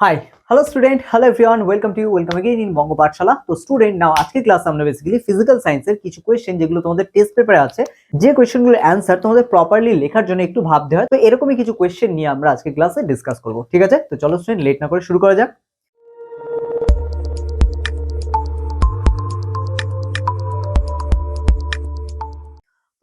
Hi hello student hello everyone welcome to welcome again in Banga Pathshala তো student নাও আজকে class আমরা basically physical সায়েন্সের কিছু question যেগুলো তোমাদের টেস্ট পেপারে আছে, যে কোয়েশ্চেনগুলো অ্যান্সার তোমাদের প্রপারলি লেখার জন্য একটু ভাবতে হয়। তো এরকমই কিছু কোয়েশ্চেন নিয়ে আমরা আজকে ক্লাসে ডিসকাস করব। ঠিক আছে? তো চলো স্টুডেন্ট লেট না করে শুরু করা যাক।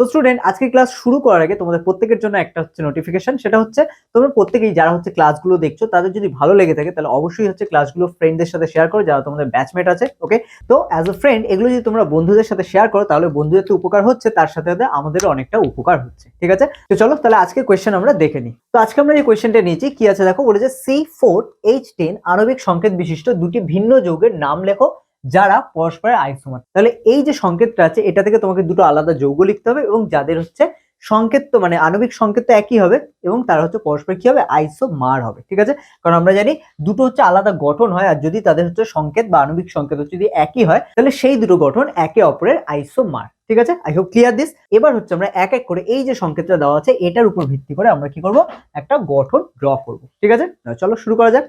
তো স্টুডেন্ট আজকে ক্লাস শুরু করার আগে তোমাদের প্রত্যেকের জন্য একটা হচ্ছে নোটিফিকেশন সেটা হচ্ছে তোমরা প্রত্যেকেই যারা হচ্ছে ক্লাসগুলো দেখছ, তাদের যদি ভালো লেগে থাকে, তাহলে অবশ্যই হচ্ছে ক্লাসগুলো ফ্রেন্ডদের সাথে শেয়ার করো, যারা তোমাদের ব্যাচমেট আছে ওকে তো অ্যাজ এ ফ্রেন্ড এগুলো যদি তোমরা বন্ধুদের সাথে শেয়ার করো, তাহলে বন্ধুদের তো উপকার হচ্ছে, তার সাথে সাথে আমাদেরও অনেকটা উপকার হচ্ছে, ঠিক আছে? তো চলো, তাহলে আজকে কোয়েশ্চেন আমরা দেখে নিই। তো আজকে আমরা যে কোয়েশ্চেনটা নিয়েছি, কি আছে দেখো? বলেছে সি ফোর এইচ টেন আণবিক সংকেত বিশিষ্ট দুটি ভিন্ন যৌগের নাম লেখো। যারা পরস্পরের আইসোমার তাহলে এই যে সংকেতটা আছে, এটা থেকে তোমাকে দুটো আলাদা যৌগ লিখতে হবে এবং যাদের হচ্ছে সংকেত তো মানে আণবিক সংকেত তো একই হবে এবং তারা হচ্ছে পরস্পর কি হবে? আইসোমার হবে, ঠিক আছে? কারণ আমরা জানি দুটো হচ্ছে আলাদা গঠন হয় আর যদি তাদের হচ্ছে সংকেত বা আণবিক সংকেত হচ্ছে যদি একই হয়, তাহলে সেই দুটো গঠন একে অপরের আইসোমার, ঠিক আছে? আই হোপ ক্লিয়ার দিস এবার হচ্ছে আমরা এক এক করে এই যে সংকেতটা দেওয়া আছে, এটার উপর ভিত্তি করে আমরা কি করব? একটা গঠন ড্র করব, ঠিক আছে? চলো শুরু করা যাক।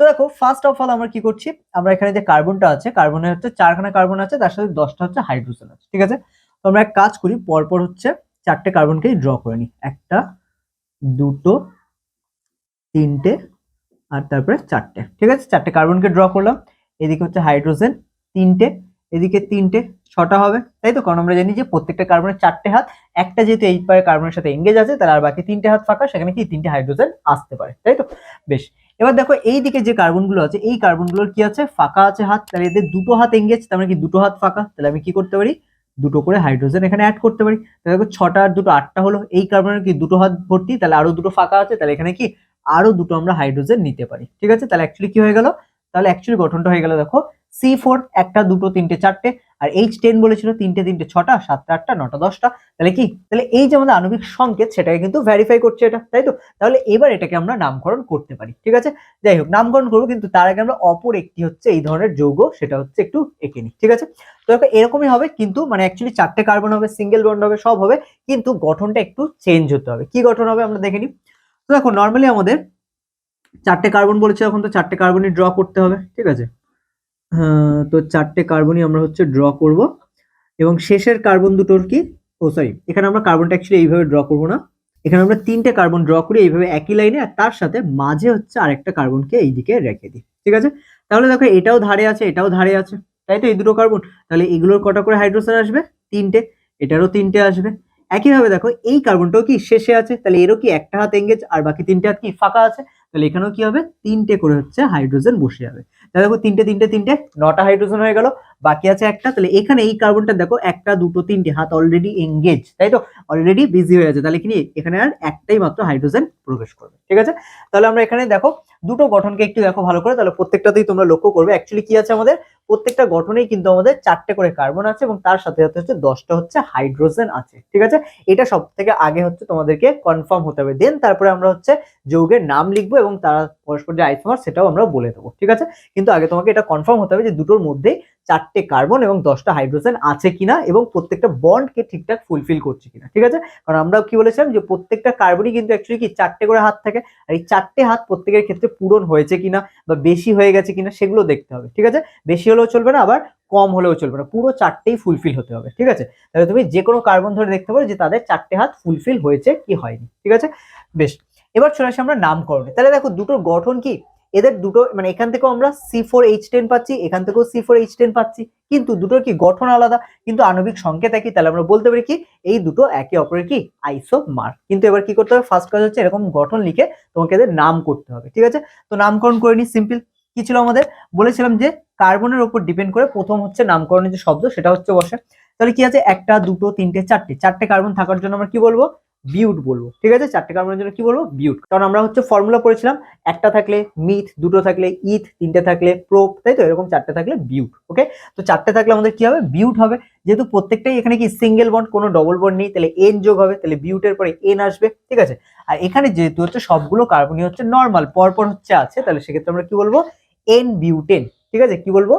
তো দেখো ফার্স্ট অফ অল আমরা কি করছি? আমরা এখানে যে কার্বনটা আছে কার্বনের হচ্ছে চারখানা কার্বন আছে, তার সাথে দশটা হচ্ছে হাইড্রোজেন আছে, ঠিক আছে? তো আমরা এক কাজ করি, পরপর হচ্ছে চারটে কার্বনকেই ড্র করে নিই। একটা, দুটো, তিনটে, আর তারপরে চারটে, ঠিক আছে? চারটে কার্বনকে ড্র করলাম। এদিকে হচ্ছে হাইড্রোজেন তিনটে, এদিকে তিনটে, ছটা হবে। তাই তো? কারণ আমরা জানি যে প্রত্যেকটা কার্বনের চারটে হাত, একটা যেহেতু এই পারে কার্বনের সাথে এঙ্গেজ আছে, তাহলে আর বাকি তিনটে হাত ফাঁকা, সেখানে কি তিনটে হাইড্রোজেন আসতে পারে, তাই তো? বেশ এবার দেখো এই দিকে যে কার্বনগুলো আছে, এই কার্বনগুলোর কি আছে? ফাঁকা আছে হাত। তাহলে এদের দুটো হাত এঙ্গেজ তার মানে কি দুটো হাত ফাঁকা? তাহলে আমি কি করতে পারি? দুটো করে হাইড্রোজেন এখানে অ্যাড করতে পারি। তাহলে দেখো ছটা আর দুটো আটটা হলো। এই কার্বনের কি দুটো হাত ভর্তি? তাহলে আরও দুটো ফাঁকা আছে। তাহলে এখানে কি আরও দুটো আমরা হাইড্রোজেন নিতে পারি। ঠিক আছে? তাহলে অ্যাকচুয়ালি কি হয়ে গেল? তাহলে অ্যাকচুয়ালি গঠনটা হয়ে গেল দেখো সি ফোর একটা, দুটো, তিনটে, চারটে, আর এইচ টেন বলেছিল তিনটে তিনটে, ছটা, সাতটা, আটটা, নটা, দশটা। তাহলে কি? তাহলে এই যে আমাদের আণবিক সংকেত, সেটাকে কিন্তু ভেরিফাই করছে এটা, তাই তো? তাহলে এবার এটাকে আমরা নামকরণ করতে পারি, ঠিক আছে? যাই হোক, নামকরণ করব, কিন্তু তার আগে আমরা অপর একটি হচ্ছে এই ধরনের যৌগ, সেটা হচ্ছে একটু এঁকে নিই, ঠিক আছে? তো দেখো, এরকমই হবে, কিন্তু মানে অ্যাকচুয়ালি চারটে কার্বন হবে সিঙ্গেল বন্ড হবে, সব হবে, কিন্তু গঠনটা একটু চেঞ্জ হতে হবে। কি গঠন হবে আমরা দেখে নিই। তো দেখো নর্মালি আমাদের চারটে কার্বন বলেছে, এখন তো চারটে কার্বনই ড্র করতে হবে, ঠিক আছে? হ্যাঁ, তো চারটে কার্বনই আমরা হচ্ছে ড্র করব। এবং শেষের কার্বন দুটোর কি? ও সরি এখানে আমরা কার্বনটা অ্যাকচুয়ালি এইভাবে ড্র করব না। এখানে আমরা তিনটে কার্বন ড্র করি এইভাবে একই লাইনে আর তার সাথে মাঝে হচ্ছে আরেকটা কার্বনকে এইদিকে রেখে দিই। ঠিক আছে? তাহলে দেখো এটাও ধারে আছে এটাও ধারে আছে। তাই তো এই দুটো কার্বন তাহলে এগুলোর কটা করে হাইড্রোজেন আসবে? তিনটে। এটারও তিনটে আসবে। একইভাবে দেখো এই কার্বনটাও কি শেষে আছে? তাহলে এরও কি একটা হাত এঙ্গেজ আর বাকি তিনটে হাত কি ফাঁকা আছে? তাহলে এখানেও কি হবে? তিনটে করে হচ্ছে হাইড্রোজেন বসে যাবে। তাহলে দেখো তিনটে তিনটে তিনটে, নটা হাইড্রোজেন হয়ে গেল, বাকি আছে একটা। তাহলে এখানে এই কার্বনটা দেখো, একটা, দুটো, তিনটে, হাত অলরেডি এঙ্গেজ তাই তো? অলরেডি বিজি হয়ে আছে। তাহলে কি এখানে আর একটাই মাত্র হাইড্রোজেন প্রবেশ করবে, ঠিক আছে? তাহলে আমরা এখানে দেখো, দুটো গঠনকে একটু দেখো ভালো করে। তাহলে প্রত্যেকটাতেই তোমরা লক্ষ্য করবে। অ্যাকচুয়ালি কি আছে আমাদের? প্রত্যেকটা গঠনেই কিন্তু আমাদের চারটে করে কার্বন আছে এবং তার সাথে সাথে হচ্ছে দশটা হচ্ছে হাইড্রোজেন আছে, ঠিক আছে? এটা সব থেকে আগে হচ্ছে তোমাদেরকে কনফার্ম হতে হবে। দেন তারপরে আমরা হচ্ছে যৌগের নাম লিখব এবং তারা পরস্পর যে আইসোমার সেটাও আমরা বলে দেবো, ঠিক আছে? কিন্তু আগে তোমাকে এটা কনফার্ম হতে হবে যে দুটোর মধ্যেই চারটে কার্বন এবং দশটা হাইড্রোজেন আছে কিনা এবং প্রত্যেকটা বন্ডকে ঠিকঠাক ফুলফিল করছে কিনা, ঠিক আছে? কারণ আমরা কি বলেছিলাম যে প্রত্যেকটা কার্বনই কিন্তু অ্যাকচুয়ালি কি চারটে করে হাত থাকে, আর এই চারটে হাত প্রত্যেকের ক্ষেত্রে পূরণ হয়েছে কিনা বা বেশি হয়ে গেছে কিনা সেগুলো দেখতে হবে, ঠিক আছে? বেশি হলেও চলবে না, আবার কম হলেও চলবে না, পুরো চারটেই ফুলফিল হতে হবে, ঠিক আছে? তাহলে তুমি যে কোনো কার্বন ধরে দেখতে পারো যে তাদের চারটে হাত ফুলফিল হয়েছে কি হয়নি, ঠিক আছে? বেশ এবার চলে আসি আমরা নামকরণে। তাহলে দেখো দুটোর গঠন কি? এদের দুটো মানে এখান থেকেও আমরা সি ফোর এইচ টেন পাচ্ছি, এখান থেকেও সি ফোর এইচ টেন পাচ্ছি, কিন্তু দুটোর কি গঠন আলাদা? কিন্তু আণবিক সংকেত একই, তাহলে আমরা বলতে পারি কি, এই দুটো একে অপরের কি? আইসো আইসোমার। কিন্তু এবার কি করতে হবে? ফার্স্ট কাজ হচ্ছে এরকম গঠন লিখে তোমাকে এদের নাম করতে হবে, ঠিক আছে? তো নামকরণ করে নি সিম্পল কি ছিল আমাদের? বলেছিলাম যে কার্বনের উপর ডিপেন্ড করে প্রথম হচ্ছে নামকরণের যে শব্দ, সেটা হচ্ছে বসে। তাহলে কি আছে? একটা, দুটো, তিনটে, চারটে। চারটে কার্বন থাকার জন্য আমরা কি বলব? বিউট বলব, ঠিক আছে? চারটে কার্বনের জন্য কি বলব? বিউট। কারণ আমরা হচ্ছে ফর্মুলা পড়েছিলাম, একটা থাকলে মিথ দুটো থাকলে ইথ তিনটে থাকলে প্রোপ তাই তো? এরকম চারটে থাকলে বিউট ওকে তো চারটে থাকলে আমাদের কি হবে? বিউট হবে। যেহেতু প্রত্যেকটাই এখানে কি সিঙ্গেল বন্ড কোনো ডবল বন্ড নেই, তাহলে এন যোগ হবে, তাহলে বিউটের পরে এন আসবে, ঠিক আছে? আর এখানে যেহেতু হচ্ছে সবগুলো কার্বনই হচ্ছে নর্মাল পরপর হচ্ছে আছে, তাহলে সেক্ষেত্রে আমরা কি বলব? এন বিউটেন ঠিক আছে? কি বলব?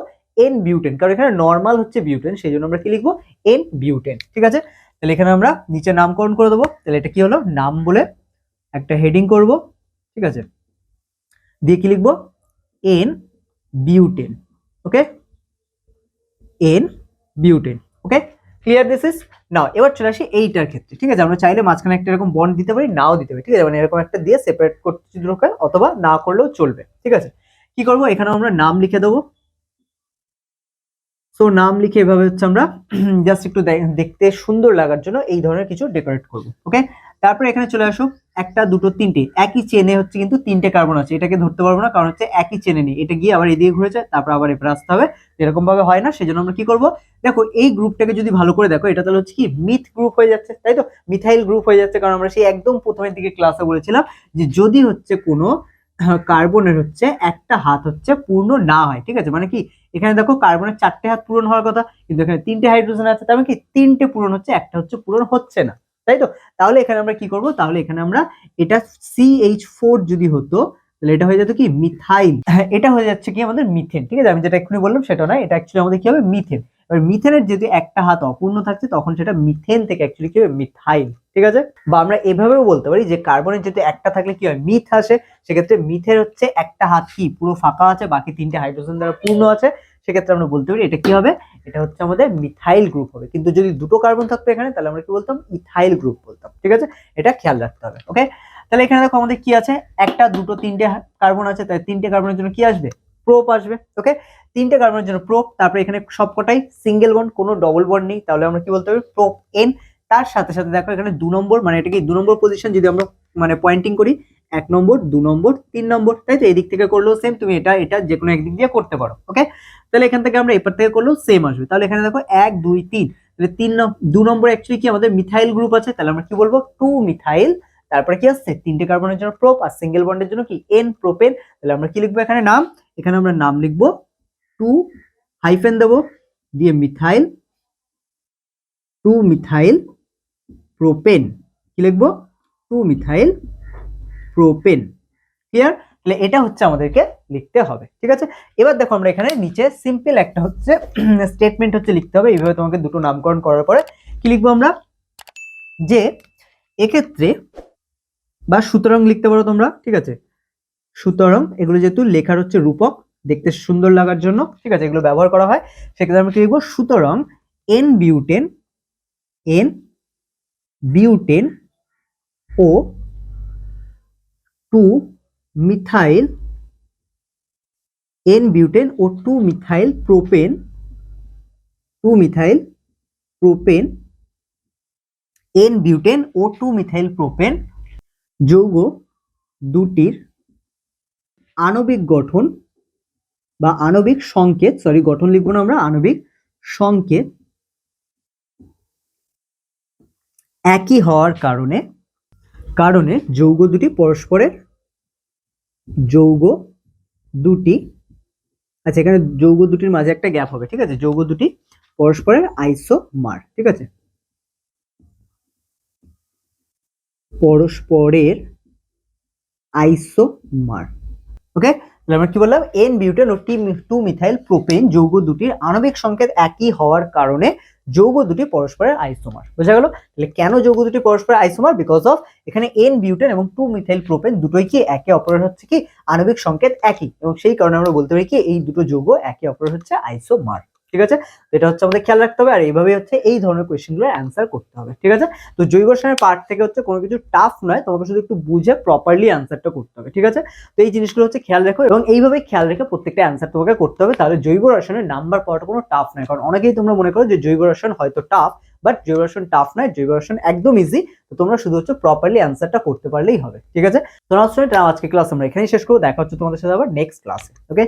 এন বিউটেন কারণ এখানে নর্মাল হচ্ছে বিউটেন সেই জন্য আমরা কি লিখব? এন বিউটেন ঠিক আছে? তাহলে এখানে আমরা নিচে নামকরণ করে দেবো। তাহলে এটা কি হলো? নাম বলে একটা হেডিং করব, ঠিক আছে? দিয়ে কি লিখব? N butane okay N butane okay clear this is now এবার চলে আসি এইটার ক্ষেত্রে, ঠিক আছে? আমরা চাইলে মাঝখানে একটা এরকম বন্ড দিতে পারি, নাও দিতে পারি, ঠিক আছে? মানে এরকম একটা দিয়ে সেপারেট করতে অথবা না করলেও চলবে, ঠিক আছে? কি করব? এখানে আমরা নাম লিখে দেবো সো নাম লিখে এভাবে হচ্ছে আমরা জাস্ট একটু দেখতে সুন্দর লাগার জন্য এই ধরনের কিছু ডেকোরেট করব ওকে তারপরে এখানে চলে আসো, একটা, দুটো, তিনটে। একই চেনে হচ্ছে কিন্তু তিনটে কার্বন আছে, এটাকে ধরতে পারব না, কারণ হচ্ছে একই চেনে নেই। এটা গিয়ে আবার এদিকে ঘুরেছে তারপর আবার এপারে আসতে হবে। এরকম ভাবে হয় না, সেজন্য আমরা কি করব? দেখো, এই গ্রুপটাকে যদি ভালো করে দেখো, এটা তাহলে হচ্ছে কি মিথ গ্রুপ হয়ে যাচ্ছে, তাই তো? মিথাইল গ্রুপ হয়ে যাচ্ছে, কারণ আমরা সেই একদম প্রথমের দিকে ক্লাসে বলেছিলাম যে যদি হচ্ছে কোনো কার্বনের হচ্ছে একটা হাত হচ্ছে পূর্ণ না হয়, ঠিক আছে? মানে কি, এখানে দেখো কার্বনের চারটে হাত পূরণ হওয়ার কথা, কিন্তু এখানে তিনটে হাইড্রোজেন আছে, তার মানে কি, তিনটে পূরণ হচ্ছে, একটা হচ্ছে পূরণ হচ্ছে না, তাই তো? তাহলে এখানে আমরা কি করব? তাহলে এখানে আমরা এটা সিএইচ ফোর যদি হতো, তাহলে এটা হয়ে যেত কি, মিথাইল। হ্যাঁ এটা হয়ে যাচ্ছে কি আমাদের মিথেন, ঠিক আছে? আমি যেটা এক্ষুনি বললাম সেটা নয়, এটা অ্যাকচুয়ালি আমাদের কি হবে? মিথেন। এবার মিথেনের যদি একটা হাত অপূর্ণ থাকছে, তখন সেটা মিথেন থেকে অ্যাকচুয়ালি কি হবে? মিথাইল, ঠিক আছে? বা আমরা এভাবেও বলতে পারি যে কার্বনের যদি একটা থাকলে কি হয়? মিথ আসে, সেক্ষেত্রে মিথের হচ্ছে একটা হাত কি? পুরো ফাঁকা আছে, বাকি তিনটে হাইড্রোজেন দ্বারা পূর্ণ আছে। সেক্ষেত্রে আমরা বলতে পারি এটা কি হবে? এটা হচ্ছে আমাদের মিথাইল গ্রুপ হবে। কিন্তু যদি দুটো কার্বন থাকতো এখানে, তাহলে আমরা কি বলতাম? ইথাইল গ্রুপ বলতাম, ঠিক আছে? এটা খেয়াল রাখতে হবে ওকে তাহলে এখানে দেখো আমাদের কি আছে? একটা, দুটো, তিনটে কার্বন আছে তাই তিনটে কার্বনের জন্য কি আসবে? প্রোপ আসবে ওকে তিনটে কার্বনের জন্য প্রোপ তারপরে এখানে সবকটাই সিঙ্গেল বন্ড কোনো ডবল বন্ড নেই। তাহলে আমরা কি বলতে পারি? প্রোপ এন তার সাথে সাথে দেখো এখানে দু নম্বর মানে এটা কি দু নম্বর পজিশন যদি আমরা মানে পয়েন্টিং করি, এক নম্বর, দু নম্বর, তিন নম্বর, তাই তো? এদিক থেকে করলেও সেম তুমি এটা এটা যে কোনো একদিক দিয়ে করতে পারো ওকে তাহলে এখান থেকে আমরা এপার থেকে করলেও সেম আসবে। তাহলে এখানে দেখো এক, দুই, তিন। তাহলে তিন দু নম্বর অ্যাকচুয়ালি কি আমাদের মিথাইল গ্রুপ আছে? তাহলে আমরা কি বলব? টু মিথাইল তারপরে কি আসছে তিনটে কার্বনের জন্য প্রোপ আর সিঙ্গেল বন্ডের জন্য কি? এন প্রোপেন তাহলে আমরা কি লিখব এখানে? নাম। এখানে আমরা নাম লিখব। টু হাইফেন দেবো। দিয়ে মিথাইল টু মিথাইল প্রোপেন কি লিখব? টু মিথাইল প্রোপেন ক্লিয়ার তাহলে এটা হচ্ছে আমাদেরকে লিখতে হবে। ঠিক আছে? এবার দেখো আমরা এখানে নিচে সিম্পল একটা হচ্ছে স্টেটমেন্ট হচ্ছে লিখতে হবে। এইভাবে তোমাকে দুটো নামকরণ করার পরে কি লিখব আমরা? যে এক্ষেত্রে বা সুতরাং লিখতে পারো তোমরা, ঠিক আছে? সুতরাং, এগুলো যেহেতু লেখার হচ্ছে রূপক, দেখতে সুন্দর লাগার জন্য, ঠিক আছে? এগুলো ব্যবহার করা হয়। সেক্ষেত্রে আমরা কি লিখব? সুতরাং, এন বিউটেন এন বিউটেন ও টু মিথাইল, এন বিউটেন ও two methyl propane, two methyl propane, N butane ও টু মিথাইল প্রোপেন যৌগ দুটির আণবিক গঠন বা আণবিক সংকেত সরি গঠন লিখব না আমরা, আণবিক সংকেত একই হওয়ার কারণে কারণে যৌগ দুটি পরস্পরের যৌগ দুটি আচ্ছা এখানে যৌগ দুটির মাঝে একটা গ্যাপ হবে, ঠিক আছে? যৌগ দুটি পরস্পরের আইসোমার, ঠিক আছে? পরস্পরের আইসোমার ওকে আমরা কি বললাম? এন বিউটেন ও টি টু মিথাইল প্রোপেন যৌগ দুটির আণবিক সংকেত একই হওয়ার কারণে যৌগ দুটি পরস্পরের আইসোমার বোঝা গেল? তাহলে কেন যৌগ দুটি পরস্পরের আইসোমার বিকজ অফ এখানে এন বিউটেন এবং টু মিথাইল প্রোপেন দুটোই কি একে অপরের হচ্ছে কি আণবিক সংকেত একই? এবং সেই কারণে আমরা বলতে পারি কি এই দুটো যৌগ একে অপরের হচ্ছে আইসোমার ঠিক আছে? এটা হচ্ছে আমাদের খেয়াল রাখতে হবে আর এইভাবে হচ্ছে এই ধরনের কোয়েশ্চেনগুলো অ্যান্সার করতে হবে, ঠিক আছে? তো জৈব রসায়নের পার্ট থেকে হচ্ছে কোনো কিছু টাফ নয়, তোমাকে শুধু একটু বুঝে প্রপারলি অ্যান্সারটা করতে হবে, ঠিক আছে? তো এই জিনিসগুলো হচ্ছে খেয়াল রাখো এবং এইভাবে খেয়াল রেখে প্রত্যেকটা অ্যান্সার তোমাকে করতে হবে, তাহলে জৈব রসায়নের নাম্বার পাওয়াটা কোনো টাফ নয়, কারণ অনেকেই তোমরা মনে করো যে জৈব রসায়ন হয়তো টাফ বাট জৈব রসায়ন টাফ নয়, জৈব রসায়ন একদম ইজি তো তোমরা শুধু হচ্ছে প্রপারলি অ্যান্সারটা করতে পারলেই হবে, ঠিক আছে? তো আজকে ক্লাস আমরা এখানেই শেষ করব, দেখা হচ্ছে তোমাদের সাথে আবার নেক্সট ক্লাসে ওকে